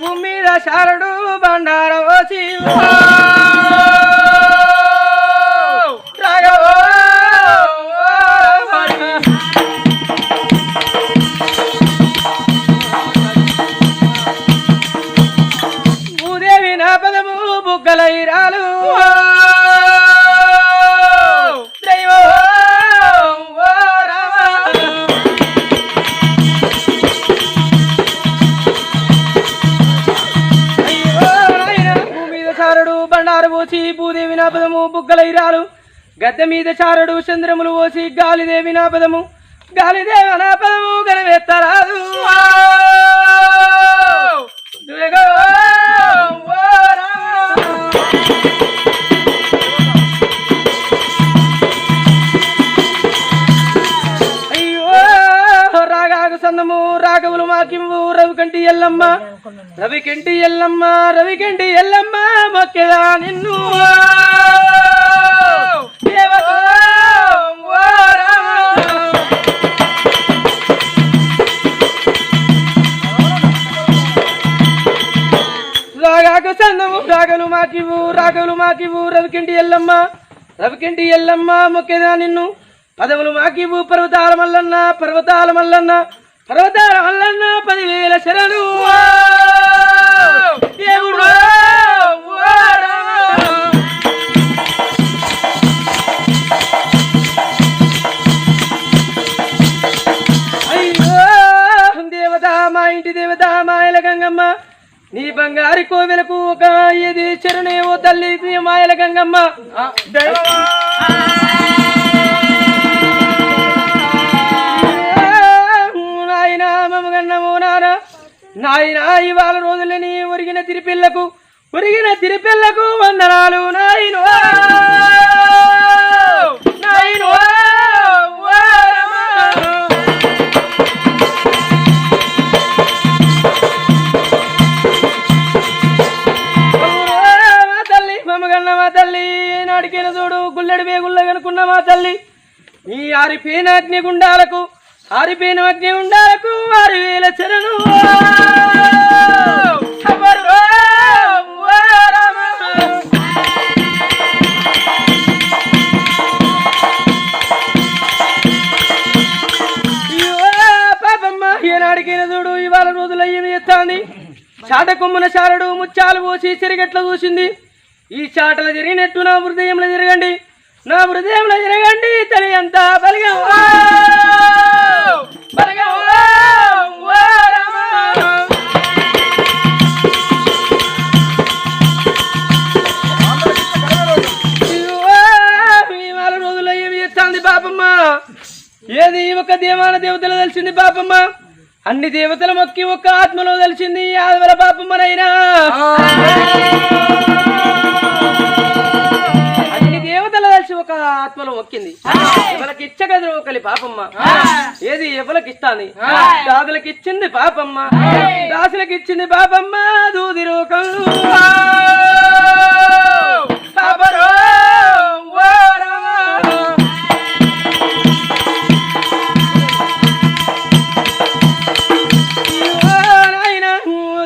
భూమి మీద శారడు బండార ఓసి భూదేవి బుగ్గలైరాలు గద్దె మీద చారుడు చంద్రములు పోసి గాలిదేవి నా పదము గాలిదేవి నా పదము గనవెత్తరాదు అయ్యో రాగాకు సందము రాఘవులు మాకింవు రవికంటి ఎల్లమ్మ. రవికంటి ఎల్లమ్మ రవికంటి ఎల్లమ్మ మొక్కెదా నిన్ను. రాగాకు సందము. రాగలు మాకివు రాగలు మాకివు రవికింటి ఎల్లమ్మ రవికింటి ఎల్లమ్మ మొక్కేదా నిన్ను? పదవులు మాకివు పర్వతాల మల్లన్న పర్వతాల మల్లన్న పర్వతాల మల్లన్న పదివేల శరణు. దేవుడు అయ్యో దేవత మా ఇంటి దేవత మా ఇల గంగమ్మ. నీ బంగారు కోవెలకు ఒక ఇది ఓ తల్లి మాయల గంగమ్మ. నాయన మమగన్నము నాన్న. నాయన ఇవాళ రోజులని ఒరిగిన తిరిపిల్లకు ఒరిగిన తిరిపిల్లకు వందనాలు నాయను నాయను. మమ్మగన్న మా తల్లి. ఏనాడికైనా చూడు గుల్లడి వేగుల్ల కనుకున్న మా తల్లి. ఈ ఆరిపోయిన అగ్ని గుండాలకు ఆరిపోయిన అగ్ని గుండాలకు ఆరు వేల చరణు ఏనాడికైనా చూడు ఇవాళ రోజులు అయ్యేమి ఎత్తాంది. చాట కొమ్మున చారడు ముత్యాలు పోసి చెరిగట్ల చూసింది ఈ చాటలు జరిగినట్టు నా హృదయంలో జరగండి నా హృదయంలో జరగండి తల్లి అంతా బలిగా. ఏమి పాపమ్మ ఏది ఒక దేవాన దేవతలు తెలిసింది పాపమ్మ అన్ని దేవతల మొక్కి ఒక్క ఆత్మలో తెలిసింది ఆదవల పాపమ్మనైనా కలిసి ఒక ఆత్మలో మొక్కింది. ఎవరికి ఇచ్చగదు ఒకలి పాపమ్మ. ఏది ఎవరికి ఇస్తాంది దాదులకి ఇచ్చింది పాపమ్మ. దాసులకి ఇచ్చింది పాపమ్మ దూది.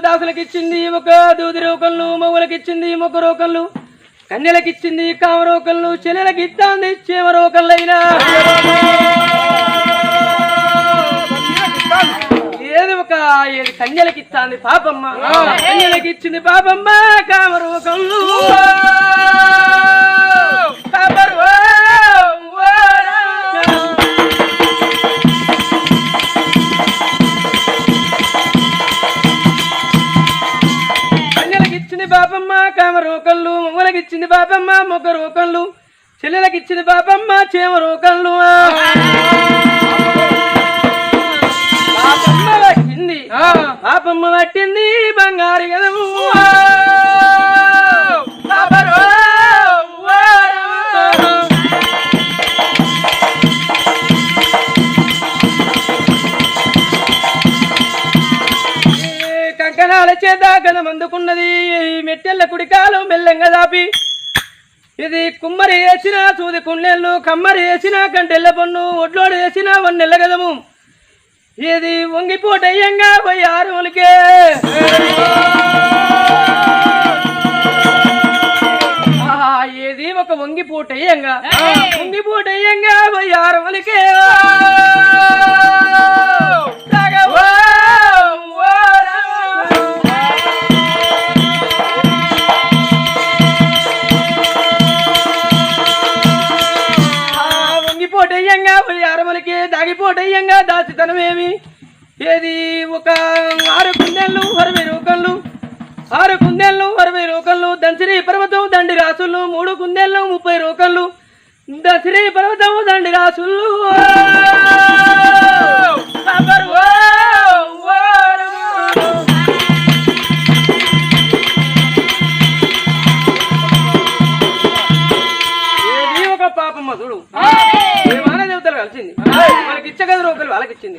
దాసులకు ఇచ్చింది ఒక దూది రోకళ్ళు మగులకు ఇచ్చింది మొక్క రోకళ్ళు కన్యలకు ఇచ్చింది కామ రోకళ్ళు చెల్లెలకు ఇస్తాంది చేమ రోకళ్ళైనా ఏది ఒక ఏడు కన్యలకు ఇస్తాంది పాపమ్మ. కన్యలకు ఇచ్చింది పాపమ్మ కామ ఇచ్చింది బాబమ్మ చేమ కళ్ళు. పాపమ్మ పట్టింది. పాపమ్మ పట్టింది బంగారు గదము కంకణాల చేత గదం అందుకున్నది ఈ మెట్టెల్ల కుడికాలు మెల్లంగా దాపి. ఇది కుమ్మరి వేసిన సూది కుండెళ్ళు కమ్మరి వేసిన కంటెల్ల పన్ను ఒడ్లోడు వేసిన వన్నెల్ల గదము. ఇది వంగిపోటయ్యంగా పోయి ఆరులకే ఏది ఒక వంగిపోటయ్యంగా వంగిపోటయ్యంగా పోయి ఆరులకే కాబట్టి అరమలకి దాగిపోటయ్యంగా దాచితనమేమి ఏది ఒక ఆరు కుందేళ్ళు అరవై రూకళ్ళు ఆరు కుందేళ్ళు అరవై రూకళ్ళు దంచరీ పర్వతం దండి రాసులు మూడు కుందేళ్ళు ముప్పై రూకళ్ళు దశరీ పర్వతం దండి రాసులు. ఏది ఒక పాపమ్మ చూడు. దేవతలు కలిసింది. ఇచ్చే కదా రూపాయలు వాళ్ళకి ఇచ్చింది.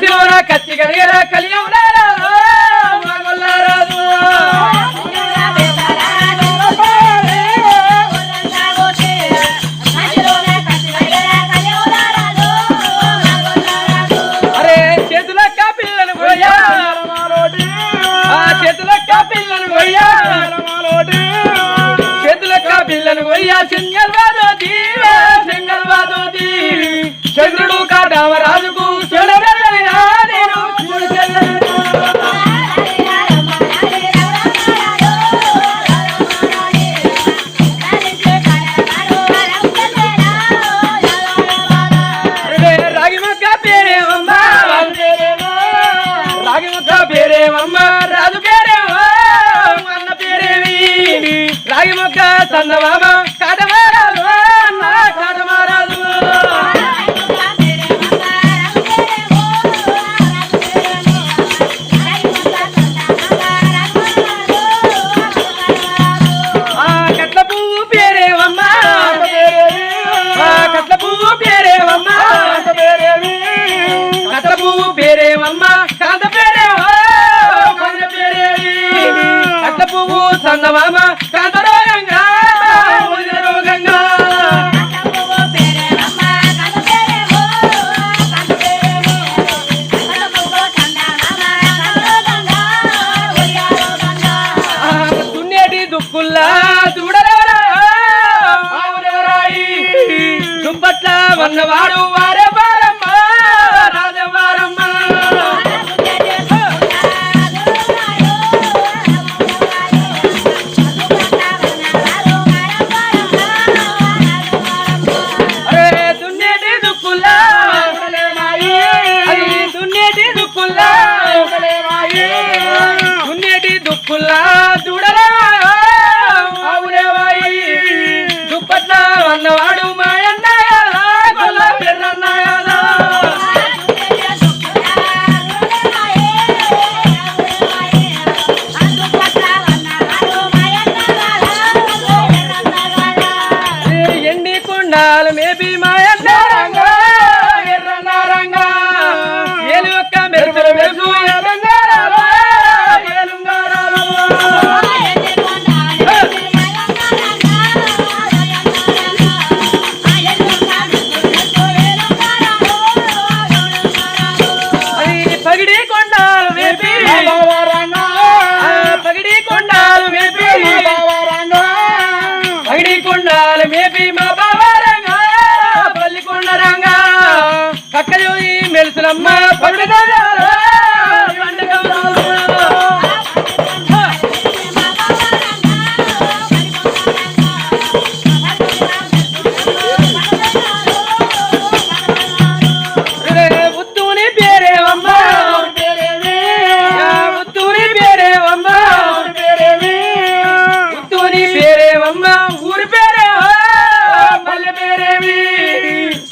Señora que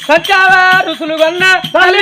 సత్యావ రుసులు కొన్న తల్లి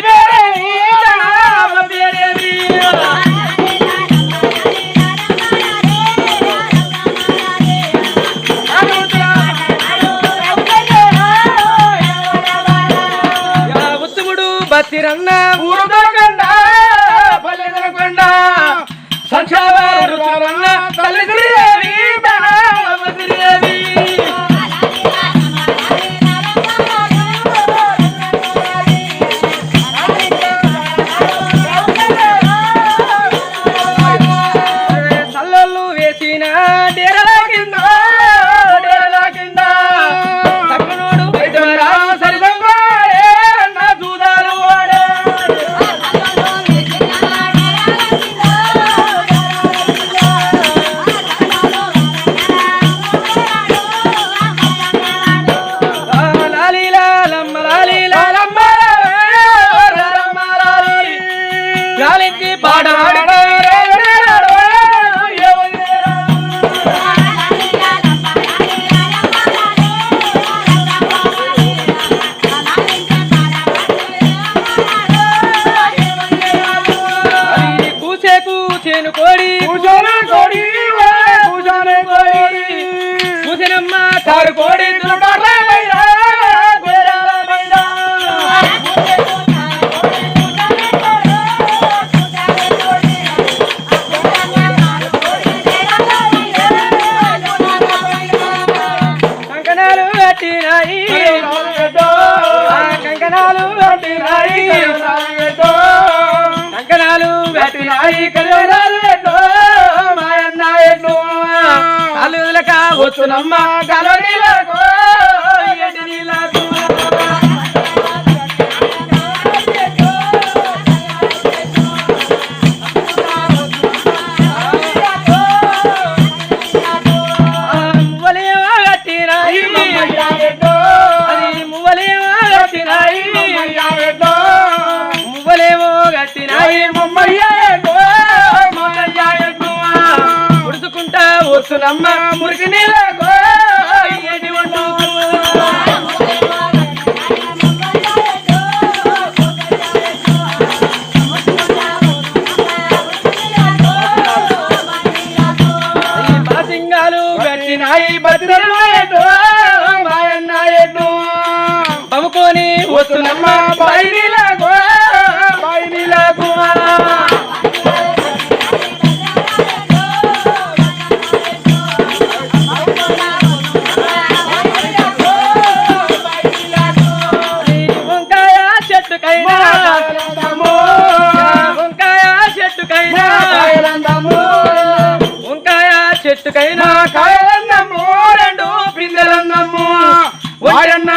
వచ్చునమ్మా కలనీలకు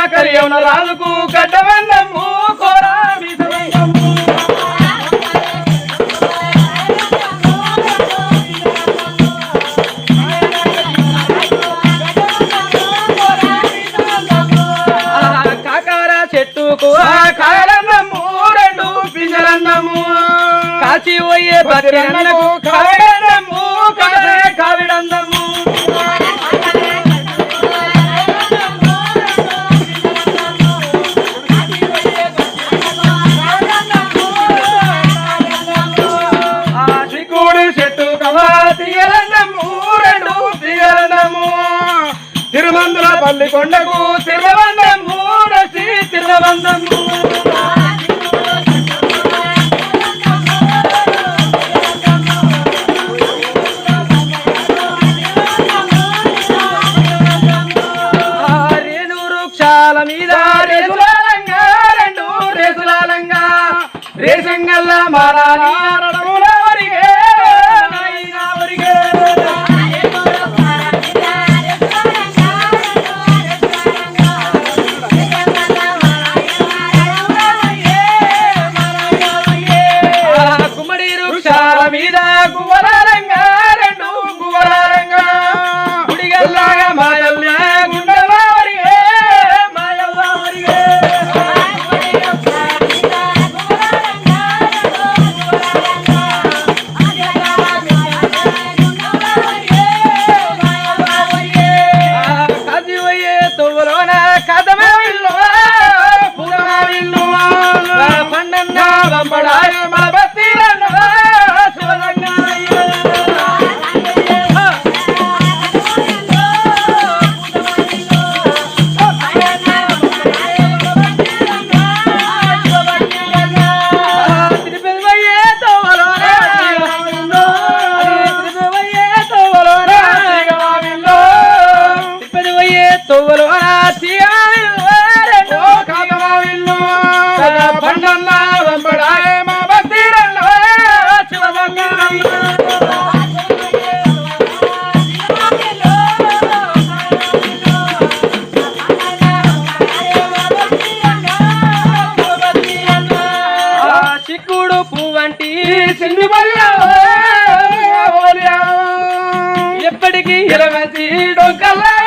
కరియమున రాజుకు గడ్డవెన్నము కోరా చెట్టుకు కాయలన్నము రెండు పింజలన్నము కాచి పోయే భద్రన్న తిరుమందుల పల్లి కొండకు మూడసి తిరువందం మూడ ఎప్పటికీ ఇలవంచి